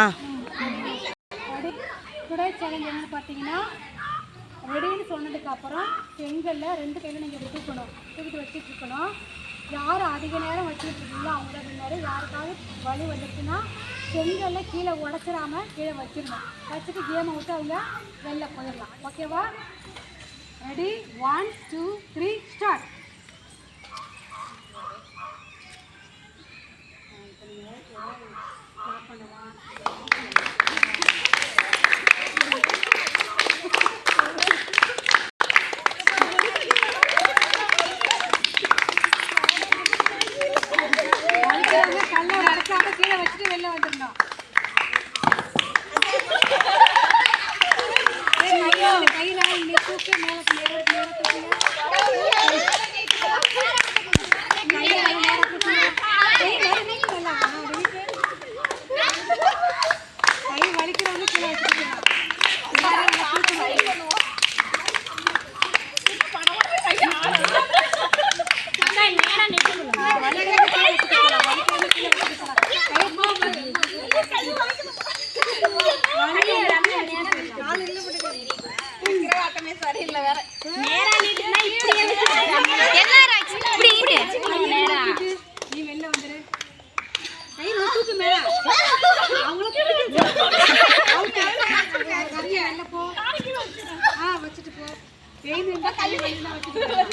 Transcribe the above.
ஆ. Today challenge என்னன்னு பார்த்தீங்கன்னா ரெடின்னு சொன்னதுக்கு அப்புறம் ரெண்டு கையில் நீங்கள் விட்டுக்கணும். தூக்கிட்டு வச்சுட்டு இருக்கணும். யார் அதிக நேரம் வச்சுட்டு இருக்கீங்களோ அவங்க தான் முன்னாடி யாருக்காவது வலி வந்துச்சுன்னா செங்கல்ல கீழே உடச்சிடாம கீழே வச்சிடணும். வச்சுட்டு கேமை விட்டு அவங்க வெளில போயிடலாம். ஓகேவா ready one two three start பண்ணுவான் கல்லை கீழே வச்சுட்டு வெளில வந்துடணும். வச்சுட்டு போ. பெயின் இருந்தா கை வெளில வச்சுட்டு